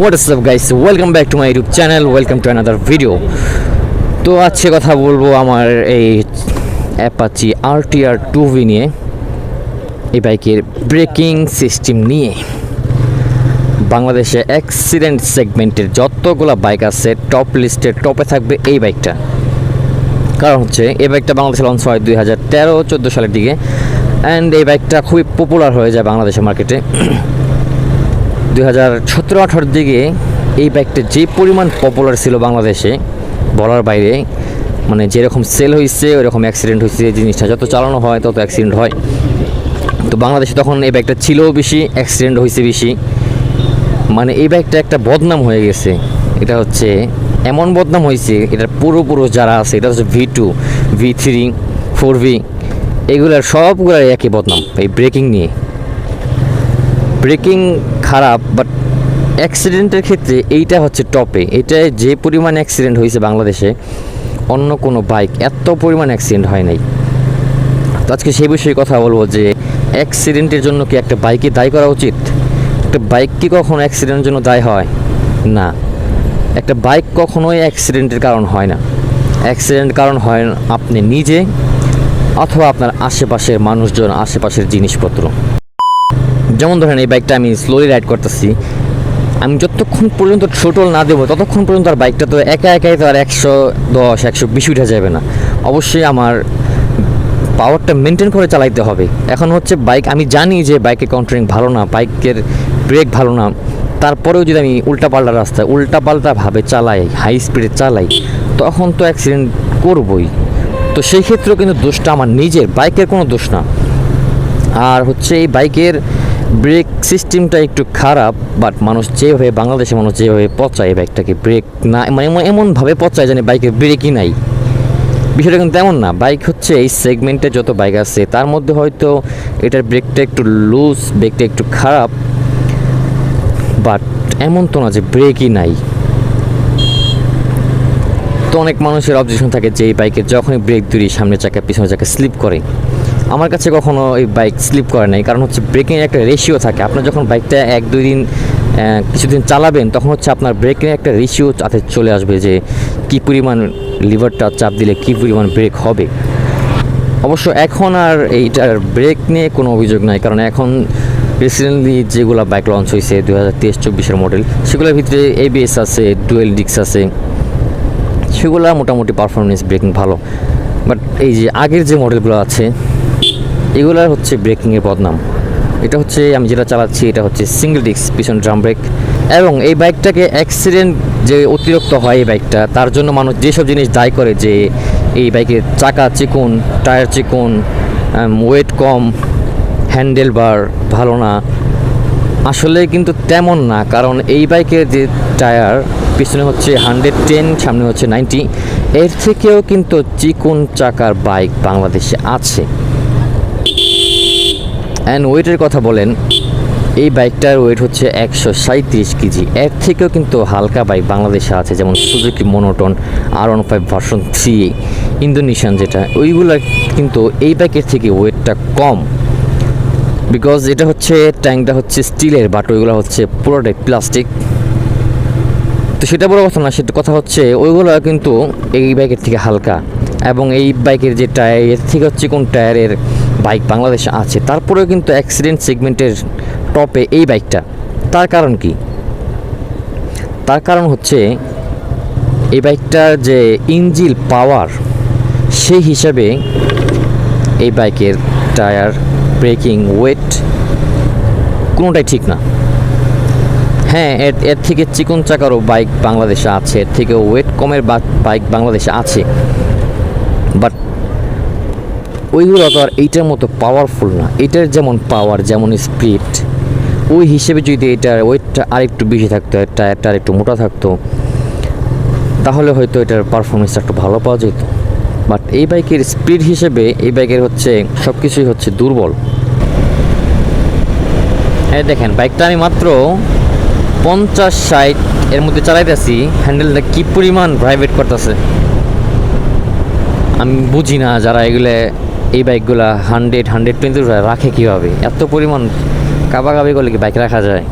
What is up guys welcome back to my YouTube channel welcome to another video তো আজকে কথা বলব আমার এই Apache R T R two V নিয়ে, এই বাইকের ব্রেকিং সিস্টেম নিয়ে। বাংলাদেশে অ্যাক্সিডেন্ট সেগমেন্টের যতগুলো বাইক আছে টপ লিস্টের টপে থাকবে এই বাইকটা কারণ হচ্ছে, এই বাইকটা বাংলাদেশে লঞ্চ হয় দুই হাজার তেরো, চোদ্দ সালের দিকে। অ্যান্ড এই বাইকটা খুবই পপুলার হয়ে যায় বাংলাদেশের মার্কেটে দুই হাজার সতেরো আঠারোর দিকে এই বাইকটা যে পরিমাণ পপুলার ছিল বাংলাদেশে, বলার বাইরে মানে যেরকম সেল হয়েছে ওরকম অ্যাক্সিডেন্ট হয়েছে জিনিসটা যত চালানো হয়, তত অ্যাক্সিডেন্ট হয়। তো বাংলাদেশে তখন এই বাইকটা ছিলও বেশি অ্যাক্সিডেন্ট হয়েছে বেশি। মানে এই বাইকটা একটা বদনাম হয়ে গেছে। এটা হচ্ছে এমন বদনাম হয়েছে এটার পুরোপুরো যারা আছে, এটা হচ্ছে V two V three four V এগুলার সবগুলোর একই বদনাম, এই ব্রেকিং নিয়ে। ব্রেকিং খারাপ বাট অ্যাক্সিডেন্টের ক্ষেত্রে এইটা হচ্ছে টপে এটায় যে পরিমাণ অ্যাক্সিডেন্ট হয়েছে বাংলাদেশে, অন্য কোনো বাইক এত পরিমাণ অ্যাক্সিডেন্ট হয় নাই। তো আজকে সেই বিষয়ে কথা বলব যে অ্যাক্সিডেন্টের জন্য কি একটা বাইকে দায়ী করা উচিত? একটা বাইক কি কখনো অ্যাক্সিডেন্টের জন্য দায়ী হয়? না। একটা বাইক কখনোই অ্যাক্সিডেন্টের কারণ হয় না। অ্যাক্সিডেন্ট কারণ হয় আপনি নিজে, অথবা আপনার আশেপাশের মানুষজন, আশেপাশের জিনিসপত্র। যেমন ধরেন এই বাইকটা আমি স্লোলি রাইড করতেছি, আমি যতক্ষণ পর্যন্ত ছোটল না দেবো, ততক্ষণ পর্যন্ত আর বাইকটা তো একা একাই তো আর একশো দশ, একশো বিশ উঠে যাবে না। অবশ্যই আমার পাওয়ারটা মেনটেন করে চালাইতে হবে। এখন হচ্ছে বাইক আমি জানি যে বাইকের কন্ট্রোলিং ভালো না বাইকের ব্রেক ভালো না। তারপরেও যদি আমি উল্টাপাল্টা রাস্তায় উল্টাপাল্টাভাবে চালাই হাই স্পিডে চালাই, তখন তো অ্যাক্সিডেন্ট করবই। তো সেই ক্ষেত্রেও কিন্তু দোষটা আমার নিজের বাইকের কোনো দোষ না। আর হচ্ছে এই বাইকের ব্রেক সিস্টেমটা একটু খারাপ বাট মানুষ যেভাবে, বাংলাদেশের মানুষ যেভাবে পচায় এই বাইকটাকে, ব্রেক না মানে এমন, এমনভাবে পচায় জানি বাইকের ব্রেকই নাই। বিষয়টা কিন্তু তেমন না, বাইক হচ্ছে এই সেগমেন্টে যত বাইক আছে, তার মধ্যে হয়তো এটার ব্রেকটা একটু লুজ ব্রেকটা একটু খারাপ বাট এমন তো না যে ব্রেকই নাই। তো অনেক মানুষের অবজেকশন থাকে যে এই বাইকের যখনই ব্রেক ধরি, সামনে চাকা, পিছনে চাকা স্লিপ করে। আমার কাছে কখনো এই বাইক স্লিপ করে নাই। কারণ হচ্ছে ব্রেকিংয়ের একটা রেশিও থাকে। আপনার যখন বাইকটা এক, দুই দিন কিছুদিন চালাবেন, তখন হচ্ছে আপনার ব্রেকিং একটা রেশিও তাতে চলে আসবে যে কী পরিমাণ লিভারটা চাপ দিলে কী পরিমাণ ব্রেক হবে। অবশ্য এখন আর এইটার ব্রেক নিয়ে কোনো অভিযোগ নাই। কারণ এখন রিসেন্টলি যেগুলো বাইক লঞ্চ হয়েছে দু হাজার তেইশ চব্বিশের মডেল সেগুলোর ভিতরে এবিএস আছে ডুয়েল ডিক্স আছে। সেগুলো মোটামুটি পারফরমেন্স ব্রেকিং ভালো। বাট এই যে আগের যে মডেলগুলো আছে এগুলার হচ্ছে ব্রেকিংয়ের বদনাম। এটা হচ্ছে, আমি যেটা চালাচ্ছি, এটা হচ্ছে সিঙ্গেল ডিস্ক পিছন ড্রাম ব্রেক এবং এই বাইকটাকে অ্যাক্সিডেন্ট যে অতিরিক্ত হয় এই বাইকটা তার জন্য মানুষ যেসব জিনিস দায়ী করে, যে এই বাইকের চাকা চিকুন টায়ার চিকুন ওয়েট কম হ্যান্ডেল বার ভালো না, আসলে কিন্তু তেমন না। কারণ এই বাইকের যে টায়ার পিছনে হচ্ছে হান্ড্রেড টেন সামনে হচ্ছে নাইনটি এর থেকেও কিন্তু চিকুন চাকার বাইক বাংলাদেশে আছে। অ্যান্ড ওয়েটের কথা বলেন, এই বাইকটার ওয়েট হচ্ছে একশো সাঁত্রিশ কেজি। এর থেকেও কিন্তু হালকা বাইক বাংলাদেশে আছে, যেমন Suzuki monotone R one five version three Indonesian যেটা। ওইগুলো কিন্তু এই বাইকের থেকে ওয়েটটা কম। বিকজ এটা হচ্ছে ট্যাঙ্কটা হচ্ছে স্টিলের বাট ওইগুলো হচ্ছে পুরোটাই প্লাস্টিক তো সেটা বড় কথা না, সেটা কথা হচ্ছে, ওইগুলো কিন্তু এই বাইকের থেকে হালকা। এবং এই বাইকের যে টায়ার এর থেকে হচ্ছে কোন টায়ারের বাইক বাংলাদেশে আছে। তারপরেও কিন্তু অ্যাক্সিডেন্ট সেগমেন্টের টপে এই বাইকটা। তার কারণ কি? তার কারণ হচ্ছে এই বাইকটার যে ইঞ্জিল পাওয়ার, সেই হিসাবে এই বাইকের টায়ার, ব্রেকিং ওয়েট কোনোটাই ঠিক না। হ্যাঁ এর এর থেকে চিকন চাকারও বাইক বাংলাদেশে আছে, এর থেকে ওয়েট কমের বাইক বাংলাদেশে আছে। বাট ওইগুলো তো আর এইটার মতো পাওয়ারফুল না। এটার যেমন পাওয়ার যেমন স্পিড ওই হিসেবে যদি এটার ওয়েটটা আরেকটু বেশি থাকতো টায়ারটা আরেকটু মোটা থাকতো, তাহলে হয়তো এটার পারফরমেন্সটা একটু ভালো পাওয়া যেত। বাট এই বাইকের স্পিড হিসেবে এই বাইকের হচ্ছে সব কিছুই হচ্ছে দুর্বল। এই দেখেন বাইকটা আমি মাত্র পঞ্চাশ ষাট এর মধ্যে চালাইতেছি। হ্যান্ডেলটা কি পরিমাণ প্রাইভেট করতেছে? আমি বুঝি না যারা এগুলো এই বাইকগুলা হান্ড্রেড হান্ড্রেড টোয়েন্টি রাখে কীভাবে? এত পরিমাণ কাবাকাবি করলে কি বাইক রাখা যায়?